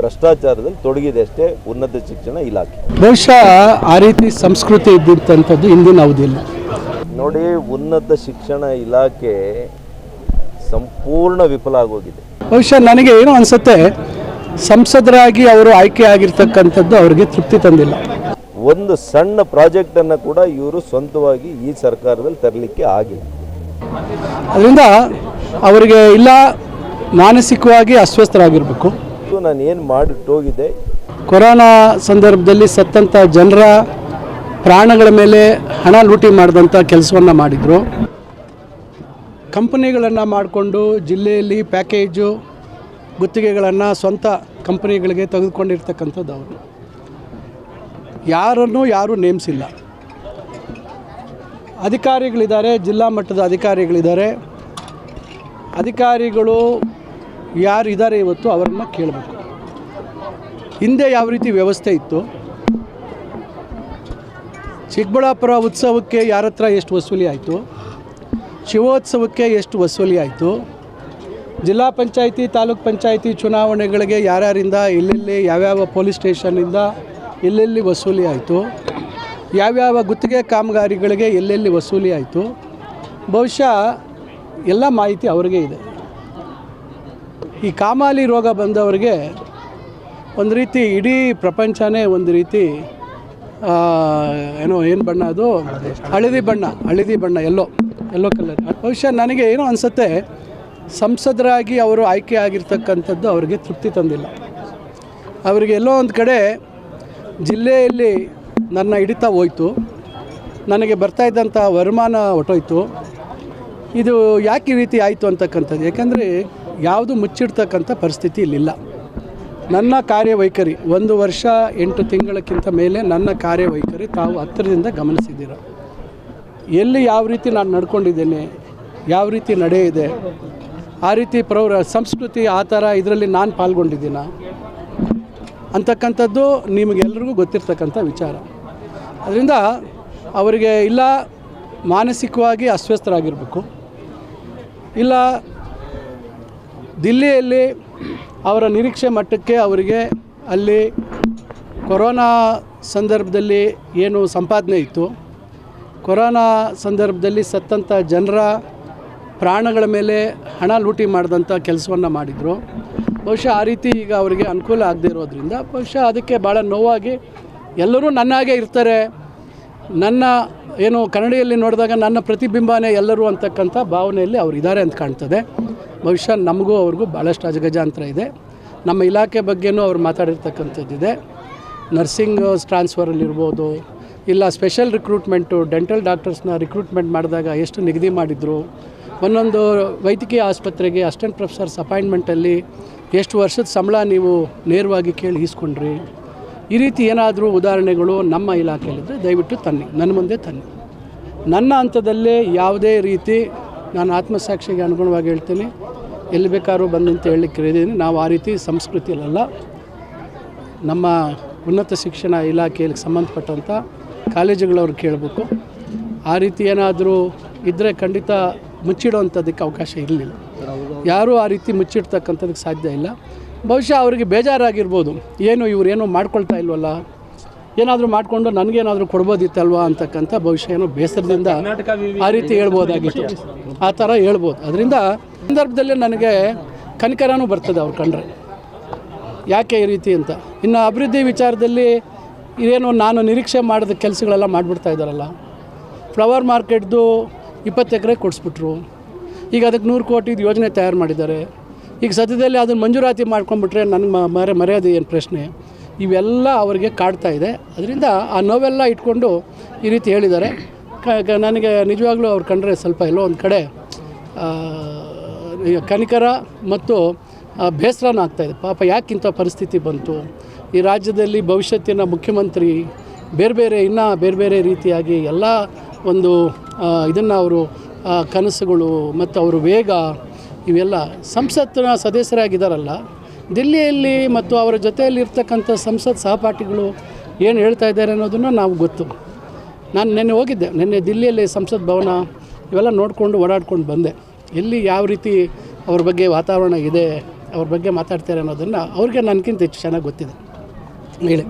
ಭ್ರಷ್ಟಾಚಾರದಲ್ಲಿ ತೊಡಗಿದೆ ಅಷ್ಟೇ ಉನ್ನತ ಶಿಕ್ಷಣ ಇಲಾಖೆ. ಬಹುಶಃ ಆ ರೀತಿ ಸಂಸ್ಕೃತಿ ಇದ್ದಿರ್ತಂಥದ್ದು ಇಂದಿನ ಅವಧಿಯಲ್ಲಿ. ನೋಡಿ ಉನ್ನತ ಶಿಕ್ಷಣ ಇಲಾಖೆ ಸಂಪೂರ್ಣ ವಿಫಲ ಆಗೋಗಿದೆ. ಬಹುಶಃ ನನಗೆ ಏನೋ ಅನಿಸುತ್ತೆ ಸಂಸದರಾಗಿ ಅವರು ಆಯ್ಕೆ ಆಗಿರ್ತಕ್ಕಂಥದ್ದು ಅವರಿಗೆ ತೃಪ್ತಿ ತಂದಿಲ್ಲ. ಒಂದು ಸಣ್ಣ ಪ್ರಾಜೆಕ್ಟನ್ನು ಕೂಡ ಇವರು ಸ್ವಂತವಾಗಿ ಈ ಸರ್ಕಾರದಲ್ಲಿ ತರಲಿಕ್ಕೆ ಆಗಿಲ್ಲ. ಅದರಿಂದ ಅವರಿಗೆ ಇಲ್ಲ ಮಾನಸಿಕವಾಗಿ ಅಸ್ವಸ್ಥರಾಗಿರಬೇಕು. ಇದು ನಾನು ಏನು ಮಾಡಿಟ್ಟೋಗಿದ್ದೆ ಕೊರೋನಾ ಸಂದರ್ಭದಲ್ಲಿ ಸತ್ತಂಥ ಜನರ ಪ್ರಾಣಗಳ ಮೇಲೆ ಹಣ ಲೂಟಿ ಮಾಡಿದಂಥ ಕೆಲಸವನ್ನು ಮಾಡಿದರು. ಕಂಪನಿಗಳನ್ನು ಮಾಡಿಕೊಂಡು ಜಿಲ್ಲೆಯಲ್ಲಿ ಪ್ಯಾಕೇಜು, ಗುತ್ತಿಗೆಗಳನ್ನು ಸ್ವಂತ ಕಂಪನಿಗಳಿಗೆ ತೆಗೆದುಕೊಂಡಿರ್ತಕ್ಕಂಥದ್ದು ಅವರು. ಯಾರನ್ನೂ ಯಾರೂ ನೇಮಿಸಿಲ್ಲ. ಅಧಿಕಾರಿಗಳಿದ್ದಾರೆ, ಜಿಲ್ಲಾ ಮಟ್ಟದ ಅಧಿಕಾರಿಗಳಿದ್ದಾರೆ. ಅಧಿಕಾರಿಗಳು ಯಾರು ಇದ್ದಾರೆ ಇವತ್ತು ಅವರನ್ನು ಕೇಳಬೇಕು. ಹಿಂದೆ ಯಾವ ರೀತಿ ವ್ಯವಸ್ಥೆ ಇತ್ತು? ಚಿಕ್ಕಬಳ್ಳಾಪುರ ಉತ್ಸವಕ್ಕೆ ಯಾರ ಹತ್ರ ಎಷ್ಟು ವಸೂಲಿ ಆಯಿತು? ಶಿವೋತ್ಸವಕ್ಕೆ ಎಷ್ಟು ವಸೂಲಿ ಆಯಿತು? ಜಿಲ್ಲಾ ಪಂಚಾಯಿತಿ, ತಾಲೂಕ್ ಪಂಚಾಯಿತಿ ಚುನಾವಣೆಗಳಿಗೆ ಯಾರ್ಯಾರಿಂದ, ಎಲ್ಲೆಲ್ಲಿ, ಯಾವ್ಯಾವ ಪೊಲೀಸ್ ಸ್ಟೇಷನ್ನಿಂದ ಎಲ್ಲೆಲ್ಲಿ ವಸೂಲಿ ಆಯಿತು? ಯಾವ್ಯಾವ ಗುತ್ತಿಗೆ ಕಾಮಗಾರಿಗಳಿಗೆ ಎಲ್ಲೆಲ್ಲಿ ವಸೂಲಿ ಆಯಿತು? ಬಹುಶಃ ಎಲ್ಲ ಮಾಹಿತಿ ಅವರಿಗೆ ಇದೆ. ಈ ಕಾಮಾಲಿ ರೋಗ ಬಂದವರಿಗೆ ಒಂದು ರೀತಿ ಇಡೀ ಪ್ರಪಂಚನೇ ಒಂದು ರೀತಿ ಏನೋ ಏನು ಬಣ್ಣ ಅದು? ಹಳದಿ ಬಣ್ಣ ಹಳದಿ ಬಣ್ಣ ಎಲ್ಲೋ ಎಲ್ಲೋ ಕಲರ್ ಬಹುಶಃ ನನಗೆ ಏನೋ ಅನಿಸುತ್ತೆ, ಸಂಸದರಾಗಿ ಅವರು ಆಯ್ಕೆ ಆಗಿರ್ತಕ್ಕಂಥದ್ದು ಅವರಿಗೆ ತೃಪ್ತಿ ತಂದಿಲ್ಲ. ಅವರಿಗೆ ಎಲ್ಲೋ ಒಂದು ಕಡೆ ಜಿಲ್ಲೆಯಲ್ಲಿ ನನ್ನ ಹಿಡಿತ ಹೋಯ್ತು. ನನಗೆ ಬರ್ತಾ ಇದ್ದಂಥ ವರಮಾನ ಹೊಟ್ಟೋಯ್ತು ಇದು ಯಾಕೆ ಈ ರೀತಿ ಆಯಿತು ಅಂತಕ್ಕಂಥದ್ದು? ಯಾಕಂದರೆ ಯಾವುದು ಮುಚ್ಚಿಡ್ತಕ್ಕಂಥ ಪರಿಸ್ಥಿತಿ ಇಲ್ಲಿಲ್ಲ. ನನ್ನ ಕಾರ್ಯವೈಖರಿ, ಒಂದು ವರ್ಷ ಎಂಟು ತಿಂಗಳಕ್ಕಿಂತ ಮೇಲೆ ನನ್ನ ಕಾರ್ಯವೈಖರಿ ತಾವು ಹತ್ತಿರದಿಂದ ಗಮನಿಸಿದ್ದೀರ. ಎಲ್ಲಿ ಯಾವ ರೀತಿ ನಾನು ನಡ್ಕೊಂಡಿದ್ದೇನೆ, ಯಾವ ರೀತಿ ನಡೆ ಇದೆ, ಆ ರೀತಿ ಪ್ರೌರ, ಸಂಸ್ಕೃತಿ ಆ ಥರ ಇದರಲ್ಲಿ ನಾನು ಪಾಲ್ಗೊಂಡಿದ್ದೀನ? ಅಂತಕ್ಕಂಥದ್ದು ನಿಮಗೆಲ್ರಿಗೂ ಗೊತ್ತಿರ್ತಕ್ಕಂಥ ವಿಚಾರ. ಅದರಿಂದ ಅವರಿಗೆ ಇಲ್ಲ, ಮಾನಸಿಕವಾಗಿ ಅಸ್ವಸ್ಥರಾಗಿರಬೇಕು. ಇಲ್ಲ, ದಿಲ್ಲಿಯಲ್ಲಿ ಅವರ ನಿರೀಕ್ಷೆ ಮಟ್ಟಕ್ಕೆ ಅವರಿಗೆ ಅಲ್ಲಿ ಕೊರೋನಾ ಸಂದರ್ಭದಲ್ಲಿ ಏನು ಸಂಪಾದನೆ ಇತ್ತು. ಕೊರೋನಾ ಸಂದರ್ಭದಲ್ಲಿ ಸತ್ತಂಥ ಜನರ ಪ್ರಾಣಗಳ ಮೇಲೆ ಹಣ ಲೂಟಿ ಮಾಡಿದಂಥ ಕೆಲಸವನ್ನು ಮಾಡಿದರು. ಬಹುಶಃ ಆ ರೀತಿ ಈಗ ಅವರಿಗೆ ಅನುಕೂಲ ಆಗದೆ ಇರೋದ್ರಿಂದ, ಬಹುಶಃ ಅದಕ್ಕೆ ಭಾಳ ನೋವಾಗಿ ಎಲ್ಲರೂ ನನ್ನ ಹಾಗೆ ಇರ್ತಾರೆ. ನನ್ನ ಏನು ಕನ್ನಡಿಯಲ್ಲಿ ನೋಡಿದಾಗ ನನ್ನ ಪ್ರತಿಬಿಂಬನೇ ಎಲ್ಲರೂ ಅಂತಕ್ಕಂಥ ಭಾವನೆಯಲ್ಲಿ ಅವರು ಇದ್ದಾರೆ ಅಂತ ಕಾಣ್ತದೆ. ಬಹುಶಃ ನಮಗೂ ಅವ್ರಿಗೂ ಭಾಳಷ್ಟು ಅಜಗಜಾಂತರ ಇದೆ. ನಮ್ಮ ಇಲಾಖೆ ಬಗ್ಗೆನೂ ಅವ್ರು ಮಾತಾಡಿರ್ತಕ್ಕಂಥದ್ದಿದೆ. ನರ್ಸಿಂಗ್ ಟ್ರಾನ್ಸ್ಫರಲ್ಲಿರ್ಬೋದು ಇಲ್ಲ ಸ್ಪೆಷಲ್ ರಿಕ್ರೂಟ್ಮೆಂಟು, ಡೆಂಟಲ್ ಡಾಕ್ಟರ್ಸ್ನ ರಿಕ್ರೂಟ್ಮೆಂಟ್ ಮಾಡಿದಾಗ ಎಷ್ಟು ನಿಗದಿ ಮಾಡಿದರು, ಒಂದೊಂದು ವೈದ್ಯಕೀಯ ಆಸ್ಪತ್ರೆಗೆ ಅಸಿಸ್ಟೆಂಟ್ ಪ್ರೊಫೆಸರ್ಸ್ ಅಪಾಯಿಂಟ್ಮೆಂಟಲ್ಲಿ ಎಷ್ಟು ವರ್ಷದ ಸಂಬಳ ನೀವು ನೇರವಾಗಿ ಕೇಳಿ ಈಸ್ಕೊಂಡ್ರಿ ಈ ರೀತಿ ಏನಾದರೂ ಉದಾಹರಣೆಗಳು ನಮ್ಮ ಇಲಾಖೆಯಲ್ಲಿದ್ದರೆ ದಯವಿಟ್ಟು ತನ್ನಿ. ನನ್ನ ಮುಂದೆ ತನ್ನಿ. ನನ್ನ ಹಂತದಲ್ಲೇ ಯಾವುದೇ ರೀತಿ ನಾನು ಆತ್ಮಸಾಕ್ಷಿಗೆ ಅನುಗುಣವಾಗಿ ಹೇಳ್ತೀನಿ. ಎಲ್ಲಿ ಬೇಕಾದ್ರೂ ಬಂದಂತ ಹೇಳಲಿಕ್ಕೆ ಕೇಳಿದ್ದೀನಿ ನಾವು ಆ ರೀತಿ ಸಂಸ್ಕೃತಿಯಲ್ಲ ನಮ್ಮ ಉನ್ನತ ಶಿಕ್ಷಣ ಇಲಾಖೆಯಲ್ಲಿ ಸಂಬಂಧಪಟ್ಟಂಥ ಕಾಲೇಜುಗಳವ್ರು ಕೇಳಬೇಕು. ಆ ರೀತಿ ಏನಾದರೂ ಇದ್ದರೆ ಖಂಡಿತ ಮುಚ್ಚಿಡೋವಂಥದ್ದಕ್ಕೆ ಅವಕಾಶ ಇರಲಿಲ್ಲ. ಯಾರೂ ಆ ರೀತಿ ಮುಚ್ಚಿಡ್ತಕ್ಕಂಥದ್ದಕ್ಕೆ ಸಾಧ್ಯ ಇಲ್ಲ. ಬಹುಶಃ ಅವರಿಗೆ ಬೇಜಾರಾಗಿರ್ಬೋದು. ಏನು ಇವ್ರು ಏನೋ ಮಾಡ್ಕೊಳ್ತಾ ಇಲ್ವಲ್ಲ? ಏನಾದರೂ ಮಾಡಿಕೊಂಡು ನನಗೇನಾದರೂ ಕೊಡ್ಬೋದಿತ್ತಲ್ವಾ ಅಂತಕ್ಕಂಥ ಬಹುಶಃ ಏನೋ ಬೇಸರದಿಂದ ಆ ರೀತಿ ಹೇಳ್ಬೋದಾಗಿತ್ತು. ಆ ಥರ ಹೇಳ್ಬೋದು. ಅದರಿಂದ ಸಂದರ್ಭದಲ್ಲಿ ನನಗೆ ಕನಿಕರನೂ ಬರ್ತದೆ ಅವ್ರು ಕಂಡ್ರೆ. ಯಾಕೆ ಈ ರೀತಿ ಅಂತ? ಇನ್ನು ಅಭಿವೃದ್ಧಿ ವಿಚಾರದಲ್ಲಿ ಇದೇನು ನಾನು ನಿರೀಕ್ಷೆ ಮಾಡಿದ ಕೆಲಸಗಳೆಲ್ಲ ಮಾಡಿಬಿಡ್ತಾ ಇದ್ದಾರಲ್ಲ. ಫ್ಲವರ್ ಮಾರ್ಕೆಟ್ದು ಇಪ್ಪತ್ತು ಎಕರೆ ಕೊಡಿಸ್ಬಿಟ್ರು. ಈಗ ಅದಕ್ಕೆ ನೂರು ಕೋಟಿದು ಯೋಜನೆ ತಯಾರು ಮಾಡಿದ್ದಾರೆ. ಈಗ ಸದ್ಯದಲ್ಲಿ ಅದನ್ನು ಮಂಜೂರಾತಿ ಮಾಡ್ಕೊಂಡ್ಬಿಟ್ರೆ ನನಗೆ ಮ- ಮರೆ ಮರ್ಯಾದೆ ಏನು ಪ್ರಶ್ನೆ? ಇವೆಲ್ಲ ಅವರಿಗೆ ಕಾಡ್ತಾ ಇದೆ. ಅದರಿಂದ ಆ ನೋವೆಲ್ಲ ಇಟ್ಕೊಂಡು ಈ ರೀತಿ ಹೇಳಿದ್ದಾರೆ. ನನಗೆ ನಿಜವಾಗ್ಲೂ ಅವ್ರು ಕಂಡ್ರೆ ಸ್ವಲ್ಪ ಎಲ್ಲೋ ಒಂದು ಕಡೆ ಕನಿಕರ ಮತ್ತು ಬೇಸರನ ಆಗ್ತಾಯಿದೆ ಪಾಪ ಇಂಥ ಪರಿಸ್ಥಿತಿ ಬಂತು? ಈ ರಾಜ್ಯದಲ್ಲಿ ಭವಿಷ್ಯತ್ತಿನ ಮುಖ್ಯಮಂತ್ರಿ ಬೇರೆ ಬೇರೆ, ಇನ್ನೂ ಬೇರೆ ಬೇರೆ ರೀತಿಯಾಗಿ ಎಲ್ಲ ಒಂದು ಇದನ್ನು ಅವರು ಕನಸುಗಳು ಮತ್ತು ಅವರು ವೇಗ ಇವೆಲ್ಲ ಸಂಸತ್ತಿನ ಸದಸ್ಯರಾಗಿದ್ದಾರಲ್ಲ, ದಿಲ್ಲಿಯಲ್ಲಿ ಮತ್ತು ಅವರ ಜೊತೆಯಲ್ಲಿ ಇರ್ತಕ್ಕಂಥ ಸಂಸತ್ ಸಹಪಾಠಿಗಳು ಏನು ಹೇಳ್ತಾ ಇದ್ದಾರೆ ಅನ್ನೋದನ್ನು ನಾವು ಗೊತ್ತು. ನಾನು ನಿನ್ನೆ ಹೋಗಿದ್ದೆ, ನಿನ್ನೆ ದಿಲ್ಲಿಯಲ್ಲಿ ಸಂಸತ್ ಭವನ ಇವೆಲ್ಲ ನೋಡಿಕೊಂಡು ಓಡಾಡ್ಕೊಂಡು ಬಂದೆ. ಎಲ್ಲಿ ಯಾವ ರೀತಿ ಅವ್ರ ಬಗ್ಗೆ ವಾತಾವರಣ ಇದೆ, ಅವ್ರ ಬಗ್ಗೆ ಮಾತಾಡ್ತಾರೆ ಅನ್ನೋದನ್ನು ಅವ್ರಿಗೆ ನನಗಿಂತ ಹೆಚ್ಚು ಚೆನ್ನಾಗಿ ಗೊತ್ತಿದೆ. ಹೇಳಿ.